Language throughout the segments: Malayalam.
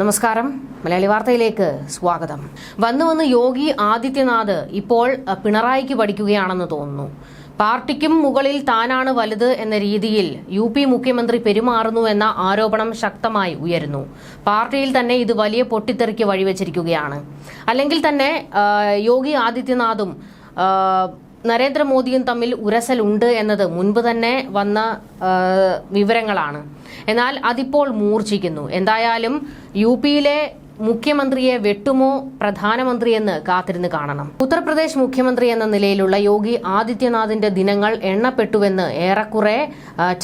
നമസ്കാരം. മലയാളി വാർത്തയിലേക്ക് സ്വാഗതം. വന്നു വന്ന് യോഗി ആദിത്യനാഥ് ഇപ്പോൾ പിണറായിക്ക് പഠിക്കുകയാണെന്ന് തോന്നുന്നു. പാർട്ടിക്കും മുകളിൽ താനാണ് വലുത് എന്ന രീതിയിൽ യു പി മുഖ്യമന്ത്രി പെരുമാറുന്നു എന്ന ആരോപണം ശക്തമായി ഉയരുന്നു. പാർട്ടിയിൽ തന്നെ ഇത് വലിയ പൊട്ടിത്തെറിക്ക് വഴിവെച്ചിരിക്കുകയാണ്. അല്ലെങ്കിൽ തന്നെ യോഗി ആദിത്യനാഥും നരേന്ദ്രമോദിയും തമ്മിൽ ഉരസലുണ്ട് എന്നത് മുൻപ് തന്നെ വന്ന വിവരങ്ങളാണ്. എന്നാൽ അതിപ്പോൾ മൂർച്ഛിക്കുന്നു. എന്തായാലും യു പിയിലെ മുഖ്യമന്ത്രിയെ വെട്ടുമോ? പ്രധാനമന്ത്രിയെന്ന് കാത്തിരുന്ന് കാണണം. ഉത്തർപ്രദേശ് മുഖ്യമന്ത്രി എന്ന നിലയിലുള്ള യോഗി ആദിത്യനാഥിന്റെ ദിനങ്ങൾ എണ്ണപ്പെട്ടുവെന്ന് ഏറെക്കുറെ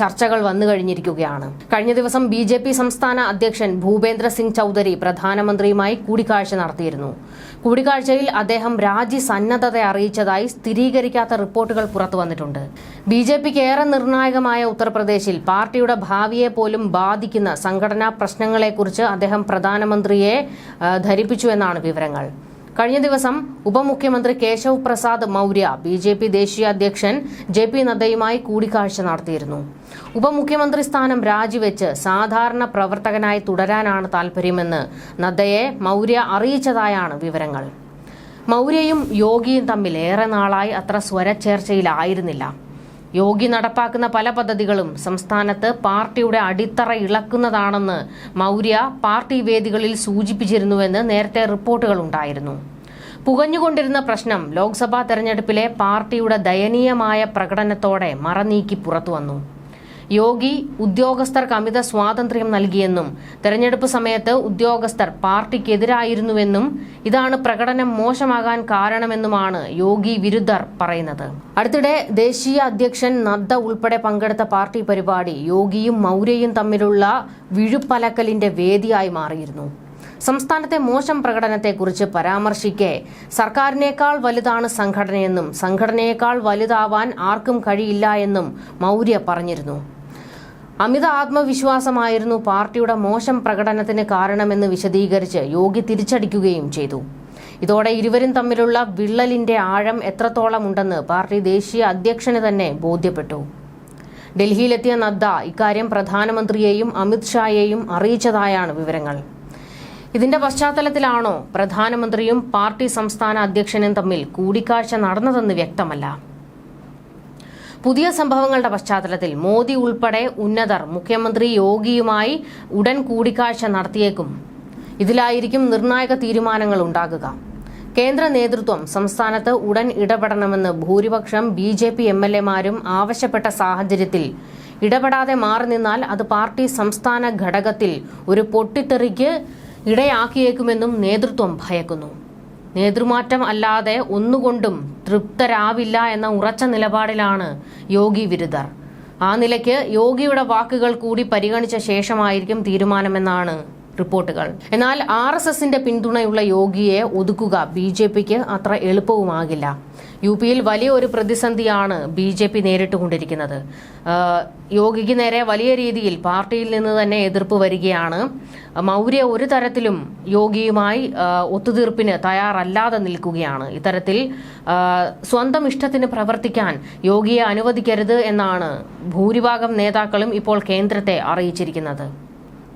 ചർച്ചകൾ വന്നു കഴിഞ്ഞിരിക്കുകയാണ്. കഴിഞ്ഞ ദിവസം ബി ജെ പി സംസ്ഥാന അധ്യക്ഷൻ ഭൂപേന്ദ്ര സിംഗ് ചൌധരി പ്രധാനമന്ത്രിയുമായി കൂടിക്കാഴ്ച നടത്തിയിരുന്നു. കൂടിക്കാഴ്ചയിൽ അദ്ദേഹം രാജി സന്നദ്ധത അറിയിച്ചതായി സ്ഥിരീകരിക്കാത്ത റിപ്പോർട്ടുകൾ പുറത്തു വന്നിട്ടുണ്ട്. ബി ജെ പിക്ക് ഏറെ നിർണായകമായ ഉത്തർപ്രദേശിൽ പാർട്ടിയുടെ ഭാവിയെ പോലും ബാധിക്കുന്ന സംഘടനാ പ്രശ്നങ്ങളെക്കുറിച്ച് അദ്ദേഹം പ്രധാനമന്ത്രിയെ ധരിപ്പിച്ചു എന്നാണ് വിവരങ്ങൾ. കഴിഞ്ഞ ദിവസം ഉപമുഖ്യമന്ത്രി Keshav Prasad Maurya B J P ദേശീയ അധ്യക്ഷൻ ജെ പി നദ്ദയുമായി കൂടിക്കാഴ്ച നടത്തിയിരുന്നു. ഉപമുഖ്യമന്ത്രി സ്ഥാനം രാജിവെച്ച് സാധാരണ പ്രവർത്തകനായി തുടരാനാണ് താൽപര്യമെന്ന് നദ്ദയെ മൗര്യ അറിയിച്ചതായാണ് വിവരങ്ങൾ. മൗര്യയും യോഗിയും തമ്മിൽ ഏറെ നാളായി അത്ര സ്വരച്ചേർച്ചയിലായിരുന്നില്ല. യോഗി നടപ്പാക്കുന്ന പല പദ്ധതികളും സംസ്ഥാനത്ത് പാർട്ടിയുടെ അടിത്തറ ഇളക്കുന്നതാണെന്ന് മൗര്യ പാർട്ടി വേദികളിൽ സൂചിപ്പിച്ചിരുന്നുവെന്ന് നേരത്തെ റിപ്പോർട്ടുകൾ ഉണ്ടായിരുന്നു. പുകഞ്ഞുകൊണ്ടിരുന്ന പ്രശ്നം ലോക്സഭാ തെരഞ്ഞെടുപ്പിലെ പാർട്ടിയുടെ ദയനീയമായ പ്രകടനത്തോടെ മറനീക്കി പുറത്തുവന്നു. യോഗി ഉദ്യോഗസ്ഥർക്ക് അമിത സ്വാതന്ത്ര്യം നൽകിയെന്നും തെരഞ്ഞെടുപ്പ് സമയത്ത് ഉദ്യോഗസ്ഥർ പാർട്ടിക്കെതിരായിരുന്നുവെന്നും ഇതാണ് പ്രകടനം മോശമാകാൻ കാരണമെന്നുമാണ് യോഗി വിരുദ്ധർ പറയുന്നത്. അടുത്തിടെ ദേശീയ അധ്യക്ഷൻ നദ്ദ ഉൾപ്പെടെ പങ്കെടുത്ത പാർട്ടി പരിപാടി യോഗിയും മൗര്യയും തമ്മിലുള്ള വിഴുപ്പലക്കലിന്റെ വേദിയായി മാറിയിരുന്നു. സംസ്ഥാനത്തെ മോശം പ്രകടനത്തെക്കുറിച്ച് പരാമർശിക്കെ സർക്കാരിനേക്കാൾ വലുതാണ് സംഘടനയെന്നും സംഘടനയേക്കാൾ വലുതാവാൻ ആർക്കും കഴിയില്ല എന്നും മൗര്യ പറഞ്ഞിരുന്നു. അമിത ആത്മവിശ്വാസമായിരുന്നു പാർട്ടിയുടെ മോശം പ്രകടനത്തിന് കാരണമെന്ന് വിശദീകരിച്ച് യോഗി തിരിച്ചടിക്കുകയും ചെയ്തു. ഇതോടെ ഇരുവരും തമ്മിലുള്ള വിള്ളലിന്റെ ആഴം എത്രത്തോളം ഉണ്ടെന്ന് പാർട്ടി ദേശീയ അധ്യക്ഷന് തന്നെ ബോധ്യപ്പെട്ടു. ഡൽഹിയിലെത്തിയ നദ്ദ ഇക്കാര്യം പ്രധാനമന്ത്രിയെയും അമിത്ഷായെയും അറിയിച്ചതായാണ് വിവരങ്ങൾ. ഇതിന്റെ പശ്ചാത്തലത്തിലാണോ പ്രധാനമന്ത്രിയും പാർട്ടി സംസ്ഥാന അധ്യക്ഷനും തമ്മിൽ കൂടിക്കാഴ്ച നടന്നതെന്ന് വ്യക്തമല്ല. പുതിയ സംഭവങ്ങളുടെ പശ്ചാത്തലത്തിൽ മോദി ഉൾപ്പെടെ ഉന്നതർ മുഖ്യമന്ത്രി യോഗിയുമായി ഉടൻ കൂടിക്കാഴ്ച നടത്തിയേക്കും. ഇതിലായിരിക്കും നിർണായക തീരുമാനങ്ങൾ ഉണ്ടാകുക. കേന്ദ്ര നേതൃത്വം സംസ്ഥാനത്ത് ഉടൻ ഇടപെടണമെന്ന് ഭൂരിപക്ഷം B J P M L എമാരും ആവശ്യപ്പെട്ട സാഹചര്യത്തിൽ. ഇടപെടാതെ മാറി നിന്നാൽ അത് പാർട്ടി സംസ്ഥാന ഘടകത്തിൽ ഒരു പൊട്ടിത്തെറിക്ക് ഇടയാക്കിയേക്കുമെന്നും നേതൃത്വം ഭയക്കുന്നു. നേതൃമാറ്റം അല്ലാതെ ഒന്നുകൊണ്ടും തൃപ്തരാവില്ല എന്ന ഉറച്ച നിലപാടിലാണ് യോഗി വിരുദ്ധർ. ആ നിലയ്ക്ക് യോഗിയുടെ വാക്കുകൾ കൂടി പരിഗണിച്ച ശേഷമായിരിക്കും തീരുമാനമെന്നാണ് റിപ്പോർട്ടുകൾ. എന്നാൽ ആർ എസ് എസിന്റെ പിന്തുണയുള്ള യോഗിയെ ഒതുക്കുക ബി ജെ പിക്ക് അത്ര എളുപ്പവുമാകില്ല. യു പിയിൽ വലിയ ഒരു പ്രതിസന്ധിയാണ് ബി ജെ പി നേരിട്ടുകൊണ്ടിരിക്കുന്നത്. യോഗിക്ക് നേരെ വലിയ രീതിയിൽ പാർട്ടിയിൽ നിന്ന് തന്നെ എതിർപ്പ് വരികയാണ്. മൗര്യ ഒരു തരത്തിലും യോഗിയുമായി ഒത്തുതീർപ്പിന് തയ്യാറല്ലാതെ നിൽക്കുകയാണ്. ഇത്തരത്തിൽ സ്വന്തം ഇഷ്ടത്തിന് പ്രവർത്തിക്കാൻ യോഗിയെ അനുവദിക്കരുത് എന്നാണ് ഭൂരിഭാഗം നേതാക്കളും ഇപ്പോൾ കേന്ദ്രത്തെ അറിയിച്ചിരിക്കുന്നത്.